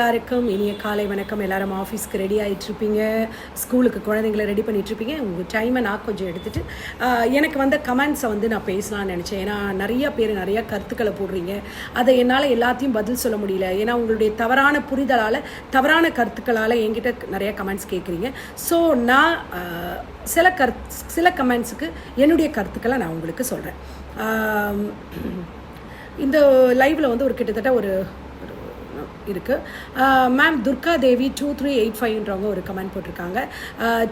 எல்லாருக்கும் இனிய காலை வணக்கம். எல்லாரும் ஆஃபீஸ்க்கு ரெடி ஆகிட்டு இருப்பீங்க ஸ்கூலுக்கு குழந்தைங்களை ரெடி பண்ணிட்டு இருப்பீங்க உங்கள் டைமை நான் கொஞ்சம் எடுத்துகிட்டு எனக்கு வந்த கமெண்ட்ஸை வந்து நான் பேசலாம்னு நினச்சேன். ஏன்னா நிறைய பேர் நிறையா கருத்துக்களை போடுறீங்க. அதை என்னால் எல்லாத்தையும் பதில் சொல்ல முடியல. ஏன்னா உங்களுடைய தவறான புரிதலால் தவறான கருத்துக்களால் என்கிட்ட நிறையா கமெண்ட்ஸ் கேட்குறீங்க ஸோ நான் சில கருத் சில கமெண்ட்ஸுக்கு என்னுடைய கருத்துக்களை நான் உங்களுக்கு சொல்கிறேன் இந்த லைவில் வந்து ஒரு கிட்டத்தட்ட ஒரு இருக்குது ma'am Durga Devi two three eight ஃபைவ்ன்றவங்க ஒரு கமெண்ட் போட்டிருக்காங்க.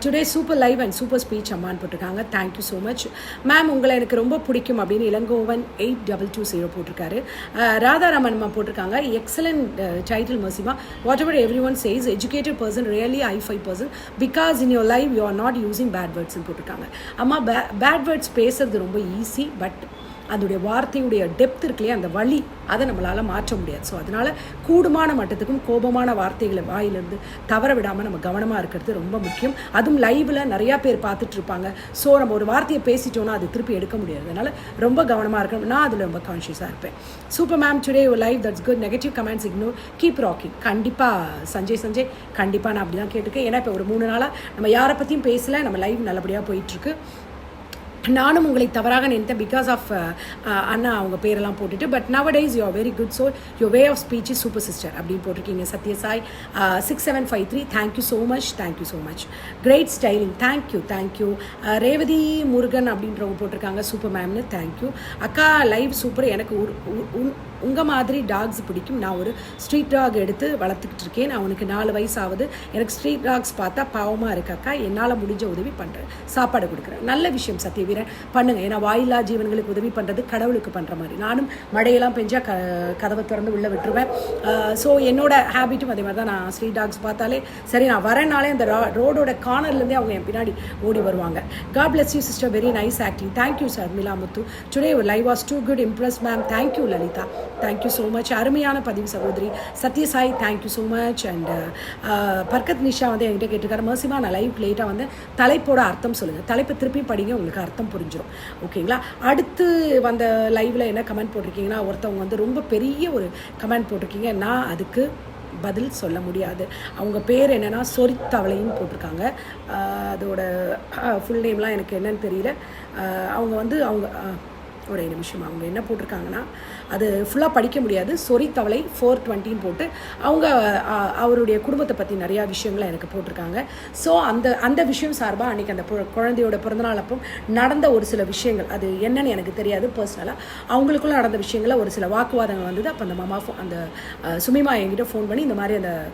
Today super live and super speech அம்மான்னு போட்டிருக்காங்க. தேங்க்யூ ஸோ மச் மேம் உங்களை எனக்கு ரொம்ப பிடிக்கும் அப்படின்னு Elangovan eight double two zero போட்டிருக்காரு. ராதாராமன் அம்மா போட்டிருக்காங்க. Excellent title மசிமா whatever every one says educated person really I five person because in your live you are not using bad வேர்ட்ஸ்னு போட்டிருக்காங்க. அம்மா பே பேட் வேர்ட்ஸ் பேசுறது ரொம்ப ஈஸி பட் அதோடைய வார்த்தையுடைய டெப்த் இருக்கு அந்த வழி அதை நம்மளால் மாற்ற முடியாது. ஸோ அதனால் கூடுமான மட்டத்துக்கும் கோபமான வார்த்தைகளை வாயிலிருந்து தவற விடாமல் நம்ம கவனமாக இருக்கிறது ரொம்ப முக்கியம். அதுவும் லைவில் நிறையா பேர் பார்த்துட்டு இருப்பாங்க. ஸோ நம்ம ஒரு வார்த்தையை பேசிட்டோம்னா அது திருப்பி எடுக்க முடியாது. அதனால் ரொம்ப கவனமாக இருக்கணும். நான் அதில் ரொம்ப கான்ஷியஸாக இருப்பேன். Super ma'am today live that's good negative comments ignore keep rocking கண்டிப்பாக சஞ்சய் சஞ்சய் கண்டிப்பாக நான் அப்படி தான் கேட்டிருக்கேன். ஏன்னா இப்போ ஒரு மூணு நாளாக நம்ம யாரை பற்றியும் பேசலை. நம்ம லைவ் நல்லபடியாக போயிட்டுருக்கு நானும் உங்களை தவறாக நினைத்தேன் பிகாஸ் ஆஃப் அண்ணா அவங்க பேரெல்லாம் போட்டுட்டு but nowadays you are very good so your way of speech is super sister அப்படின்னு போட்டிருக்கீங்க Sathyasai. Six seven five three thank you so much thank you so much great styling thank you thank you Revathi Murugan அப்படின்றவங்க போட்டிருக்காங்க super மேம்னு thank you அக்கா live super எனக்கு உங்கள் மாதிரி tax பிடிக்கும். நான் ஒரு ஸ்ட்ரீட் டாக் எடுத்து வளர்த்துக்கிட்டு இருக்கேன். நான் அவனுக்கு நாலு வயசு ஆகுது எனக்கு ஸ்ட்ரீட் டாக்ஸ் பார்த்தா பாவமாக இருக்காக்கா என்னால் முடிஞ்ச உதவி பண்ணுறேன் சாப்பாடு கொடுக்குறேன். நல்ல விஷயம் சத்தியவீரன் பண்ணுங்க. ஏன்னா வாயில்லா ஜீவன்களுக்கு உதவி பண்ணுறது கடவுளுக்கு பண்ணுற மாதிரி. நானும் மழையெல்லாம் பெஞ்சால் க கதவை திறந்து உள்ளே விட்டுருவேன். ஸோ என்னோட ஹேபிட்டும் அதே மாதிரி தான். நான் ஸ்ட்ரீட் டாக்ஸ் பார்த்தாலே சரி நான் வரேனாலே அந்த ரோடோட கார்னர்லேருந்தே அவங்க என் பின்னாடி ஓடி வருவாங்க. God bless you sister very nice acting thank you sir Mila Muthu today live was too good impress ma'am thank you Lalitha thank you so much அருமையான பதிவு சகோதரி. Sathyasai thank you so much and Barkat Nisha வந்து என்கிட்ட கேட்டிருக்காரு. மர்சிமா நான் live லேட்டாக வந்து தலைப்போட அர்த்தம் சொல்லுங்கள் தலைப்பை திருப்பி படிங்க உங்களுக்கு அர்த்தம் புரிஞ்சிடும் ஓகேங்களா அடுத்து வந்த லைவில் என்ன கமெண்ட் போட்டிருக்கீங்கன்னா ஒருத்தவங்க வந்து ரொம்ப பெரிய ஒரு கமெண்ட் போட்டிருக்கீங்க. நான் அதுக்கு பதில் சொல்ல முடியாது. அவங்க பேர் என்னென்னா சொரித்தவளைன்னு போட்டிருக்காங்க. Uh, அதோட uh, ஃபுல் நேம்லாம் எனக்கு என்னன்னு தெரியல. Uh, அவங்க வந்து அவங்க ஒரே நிமிஷம். அவங்க என்ன போட்டிருக்காங்கன்னா அது ஃபுல்லாக படிக்க முடியாது. சொறி தவளை ஃபோர் டுவெண்ட்டின்னு போட்டு அவங்க அவருடைய குடும்பத்தை பற்றி நிறையா விஷயங்களை எனக்கு போட்டிருக்காங்க. ஸோ அந்த அந்த விஷயம் சார்பாக அன்றைக்கி அந்த குழந்தையோட பிறந்தநாள் அப்போ நடந்த ஒரு சில விஷயங்கள். அது என்னன்னு எனக்கு தெரியாது பர்சனலாக அவங்களுக்குள்ள நடந்த விஷயங்கள ஒரு சில வாக்குவாதங்கள் வந்தது. அப்போ அந்த மாமா ஃபோ- அந்த சுமிமா என்கிட்ட ஃபோன் பண்ணி இந்த மாதிரி அந்த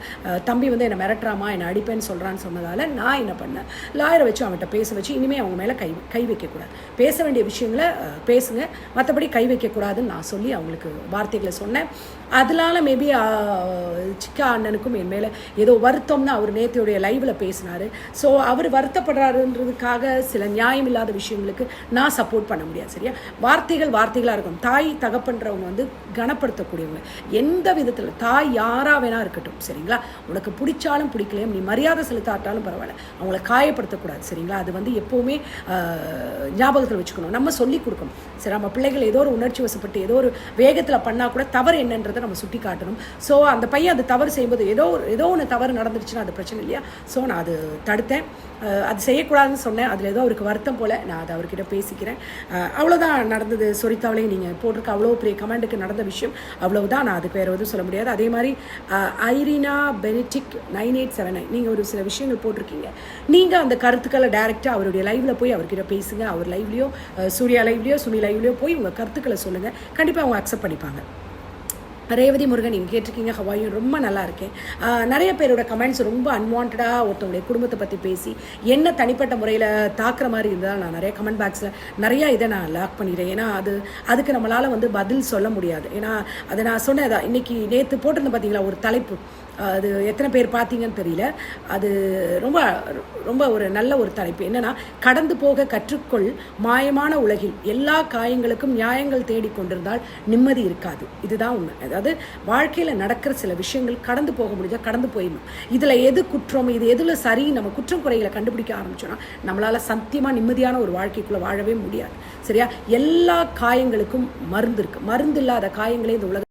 தம்பி வந்து என்னை மிரட்டுறாமா என்னை அடிப்பேன்னு சொல்கிறான்னு சொன்னதால் நான் என்ன பண்ணேன்? லாயரை வச்சு அவன்கிட்ட பேச வச்சு இனிமேல் அவங்க மேலே கை கை வைக்கக்கூடாது. பேச வேண்டிய விஷயங்களை பேசுங்க. மற்றபடி கை வைக்கக்கூடாதுன்னு நான் சொல்லி அவங்களுக்கு வார்த்தைகளை சொன்னேன். அதனால மேபி சிக்கா அண்ணனுக்கும் என் மேலே ஏதோ வருத்தம்னு அவர் நேத்தியுடைய லைவில் பேசினார். ஸோ அவர் வருத்தப்படுறாருன்றதுக்காக சில நியாயம் இல்லாத விஷயங்களுக்கு நான் சப்போர்ட் பண்ண முடியாது சரியா? வார்த்தைகள் வார்த்தைகளாக இருக்கும் தாய் தகப்பன்றவங்க வந்து கனப்படுத்தக்கூடியவங்க. எந்த விதத்தில் தாய் யாராக வேணா இருக்கட்டும் சரிங்களா? உனக்கு பிடிச்சாலும் பிடிக்கலையும் நீ மரியாதை செலுத்தாட்டாலும் பரவாயில்ல. அவங்கள காயப்படுத்தக்கூடாது சரிங்களா? அது வந்து எப்போவுமே ஞாபகத்தில் வச்சுக்கணும். நம்ம சொல்லி கொடுக்கணும். சரி நம்ம பிள்ளைகள் ஏதோ ஒரு உணர்ச்சி வசப்பட்டு ஏதோ ஒரு வேகத்தில் பண்ணால் கூட தவறு என்னன்றதை நம்ம சுட்டி காட்டணும் ஸோ அந்த பையன் அது தவறு செய்யும்போது ஏதோ ஒரு ஏதோ ஒன்று தவறு நடந்துருச்சுன்னா அது பிரச்சனை இல்லையா? ஸோ நான் அது தடுத்தேன். அது செய்யக்கூடாதுன்னு சொன்னேன். அதில் ஏதோ அவருக்கு வருத்தம் போல் நான் அதை அவர்கிட்ட பேசிக்கிறேன். அவ்வளோதான் நடந்தது. சொரித்தாவளே நீங்கள் போட்டிருக்க அவ்வளோ பெரிய கமெண்ட்டுக்கு நடந்த விஷயம். அவ்வளவுதான் நான் அது வேறு எதுவும் சொல்ல முடியாது. அதே மாதிரி Irina Benedict nine eight seven nine. நீங்கள் ஒரு சில விஷயங்கள் போட்டிருக்கீங்க. நீங்கள் அந்த கருத்துக்களை டைரெக்டாக அவருடைய லைவில் போய் அவர்கிட்ட பேசுங்க. அவர் லைவ்லையோ சூர்யா லைவ்லையோ சுமி லைவ்லையோ போய் உங்கள் கருத்துக்களை சொல்லுங்கள் கண்டிப்பாக அவங்க அக்செப்ட் பண்ணிப்பாங்க. ரேவதி முருகன் நீங்கள் கேட்டிருக்கீங்க. ஹவாயும் ரொம்ப நல்லா இருக்கேன். நிறைய பேரோட கமெண்ட்ஸ் ரொம்ப அன்வான்டாக ஒருத்தவங்களுடைய குடும்பத்தை பற்றி பேசி என்ன தனிப்பட்ட முறையில் தாக்குற மாதிரி இருந்தால் நான் நிறைய கமெண்ட் பாக்ஸில் நிறையா இதை நான் லாக் பண்ணிடுறேன். ஏன்னா அது அதுக்கு நம்மளால் வந்து பதில் சொல்ல முடியாது. ஏன்னா அதை நான் சொன்னேன் இன்னைக்கு நேற்று போட்டிருந்தேன் பார்த்தீங்களா ஒரு தலைப்பு. அது எத்தனை பேர் பார்த்தீங்கன்னு தெரியல. அது ரொம்ப ரொம்ப ஒரு நல்ல ஒரு தலைப்பு. என்னன்னா கடந்து போக கற்றுக்கொள் மாயமான உலகில் எல்லா காயங்களுக்கும் நியாயங்கள் தேடிக்கொண்டிருந்தால் நிம்மதி இருக்காது. இதுதான் உண்மை. அதாவது வாழ்க்கையில் நடக்கிற சில விஷயங்கள் கடந்து போக முடிஞ்சால் கடந்து போயிடணும். இதில் எது குற்றம் இது எதில் சரி நம்ம குற்றம் குறைகளை கண்டுபிடிக்க ஆரம்பிச்சோன்னா நம்மளால் சத்தியமாக நிம்மதியான ஒரு வாழ்க்கைக்குள்ளே வாழவே முடியாது. சரியா? எல்லா காயங்களுக்கும் மருந்து இருக்கு. மருந்து இல்லாத காயங்களே இந்த உலக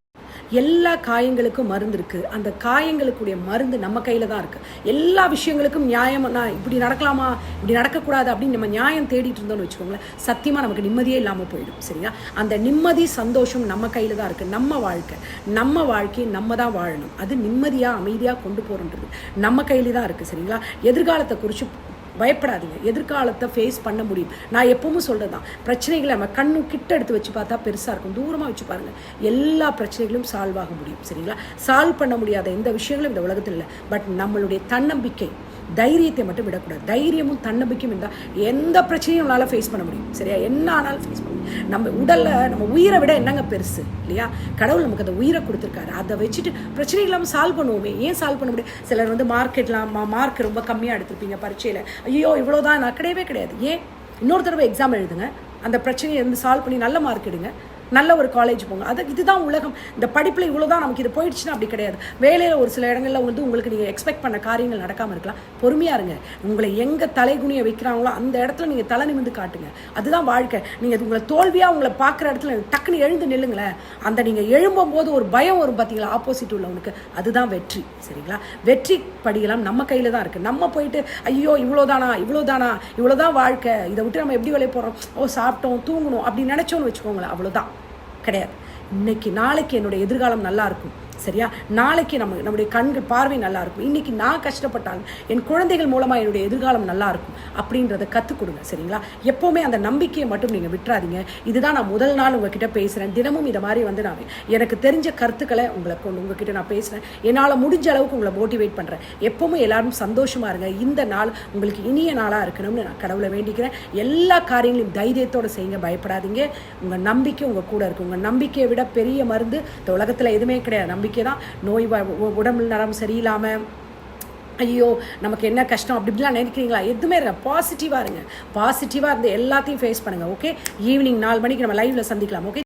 எல்லா காயங்களுக்கும் மருந்து இருக்குது அந்த காயங்களுக்குடைய மருந்து நம்ம கையில் தான் இருக்குது எல்லா விஷயங்களுக்கும் நியாயம் நான் இப்படி நடக்கலாமா இப்படி நடக்கக்கூடாது அப்படின்னு நம்ம நியாயம் தேடிட்டு இருந்தோம்னு வச்சுக்கோங்களேன் சத்தியமாக நமக்கு நிம்மதியே இல்லாமல் போயிடும் சரியா? அந்த நிம்மதி சந்தோஷம் நம்ம கையில் தான் இருக்குது நம்ம வாழ்க்கை நம்ம வாழ்க்கையை நம்ம தான் வாழணும். அது நிம்மதியாக அமைதியாக கொண்டு போகிறோன்றது நம்ம கையில் தான் இருக்குது சரிங்களா? எதிர்காலத்தை குறித்து பயப்படாதீங்க. எதிர்காலத்தை ஃபேஸ் பண்ண முடியும். நான் எப்பவும் சொல்கிறது தான் பிரச்சனைகளை நம்ம கண்ணு கிட்ட எடுத்து வச்சு பார்த்தா பெருசாக இருக்கும். தூரமாக வச்சு பாருங்கள் எல்லா பிரச்சனைகளும் சால்வ் ஆக முடியும். சரிங்களா? சால்வ் பண்ண முடியாத எந்த விஷயங்களும் இந்த உலகத்தில் இல்லை. பட் நம்மளுடைய தன்னம்பிக்கை தைரியத்தை மட்டும் விடக்கூடாது. தைரியமும் தன்னம்பிக்கையும் இருந்தால் எந்த பிரச்சனையும் நம்மளால் ஃபேஸ் பண்ண முடியும். சரியா? என்ன ஆனாலும் ஃபேஸ் பண்ண முடியும். நம்ம உடலில் நம்ம உயிரை விட என்னங்க பெருசு? இல்லையா? கடவுள் நமக்கு அந்த உயிரை கொடுத்துருக்காரு. அதை வச்சுட்டு பிரச்சனை இல்லாமல் சால்வ் பண்ணுவோமே. ஏன் சால்வ் பண்ண முடியும்? சிலர் வந்து மார்க்கெட்லாம் மார்க் ரொம்ப கம்மியாக எடுத்திருப்பீங்க பரீட்சையில். ஐயோ இவ்வளோதான் நான் கிடையவே கிடையாது. ஏன்? இன்னொரு தடவை எக்ஸாம் எழுதுங்க. அந்த பிரச்சனையை வந்து சால்வ் பண்ணி நல்ல மார்க் எடுங்க. நல்ல ஒரு காலேஜ் போங்க. அது இதுதான் உலகம். இந்த படிப்பில் இவ்வளோ தான் நமக்கு இது போயிடுச்சுன்னா அப்படி கிடையாது. வேலையில் ஒரு சில இடங்களில் வந்து உங்களுக்கு நீங்கள் எக்ஸ்பெக்ட் பண்ண காரியங்கள் நடக்காமல் இருக்கலாம். பொறுமையாக இருங்க. உங்களை எங்கே தலைகுனியை வைக்கிறாங்களோ அந்த இடத்துல நீங்கள் தலை நிமிந்து காட்டுங்க. அதுதான் வாழ்க்கை. நீங்கள் உங்களை தோல்வியாக உங்களை பார்க்குற இடத்துல டக்குன்னு எழுந்து நில்லுங்களேன். அந்த நீங்கள் எழும்பும் போது ஒரு பயம் வரும் பார்த்தீங்களா ஆப்போசிட் உள்ளவனுக்கு அதுதான் வெற்றி. சரிங்களா? வெற்றி படியெல்லாம் நம்ம கையில் தான் இருக்குது நம்ம போயிட்டு ஐயோ இவ்வளோதானா இவ்வளோதானா இவ்வளோதான் வாழ்க்கை. இதை விட்டு நம்ம எப்படி வேலையை போகிறோம் ஓ சாப்பிட்டோம் தூங்கணும் அப்படி நினச்சோன்னு வச்சுக்கோங்களேன். அவ்வளோதான் கிடையாது. இன்னைக்கு நாளைக்கு என்னுடைய எதிர்காலம் நல்லா இருக்கும். சரியா? நாளைக்கு நம்ம நம்முடைய கண்கள் பார்வை நல்லா இருக்கும். இன்னைக்கு நான் கஷ்டப்பட்டாலும் என் குழந்தைகள் மூலமாக என்னுடைய எதிர்காலம் நல்லா இருக்கும் அப்படின்றத கற்றுக் கொடுங்க சரிங்களா? எப்போவுமே அந்த நம்பிக்கையை மட்டும் நீங்கள் விட்டுறாதீங்க. இதுதான் நான் முதல் நாள் உங்ககிட்ட பேசுகிறேன் தினமும் இதை மாதிரி வந்து நான் எனக்கு தெரிஞ்ச கருத்துக்களை உங்களை கொண்டு உங்ககிட்ட நான் பேசுகிறேன் என்னால் முடிஞ்ச அளவுக்கு உங்களை மோட்டிவேட் பண்ணுறேன் எப்பவுமே எல்லாரும் சந்தோஷமாக இருங்க. இந்த நாள் உங்களுக்கு இனிய நாளாக இருக்கணும்னு நான் கடவுளை வேண்டிக்கிறேன். எல்லா காரியங்களையும் தைரியத்தோடு செய்யுங்க. பயப்படாதீங்க. உங்கள் நம்பிக்கை உங்கள் கூட இருக்கும் உங்கள் நம்பிக்கையை விட பெரிய மருந்து இந்த உலகத்தில் எதுவுமே கிடையாது. நம்பிக்கை தான் நோய் வ- உடம்பு நரம் சரியில்லாமல் ஐயோ நமக்கு என்ன கஷ்டம் அப்படி இப்படிலாம் நினைக்கிறீங்களா? எதுவுமே இருங்க பாசிட்டிவாக இருங்க. பாசிட்டிவாக இருந்து எல்லாத்தையும் ஃபேஸ் பண்ணுங்கள் ஓகே ஈவினிங் நாலு மணிக்கு நம்ம லைவில் சந்திக்கலாம் ஓகே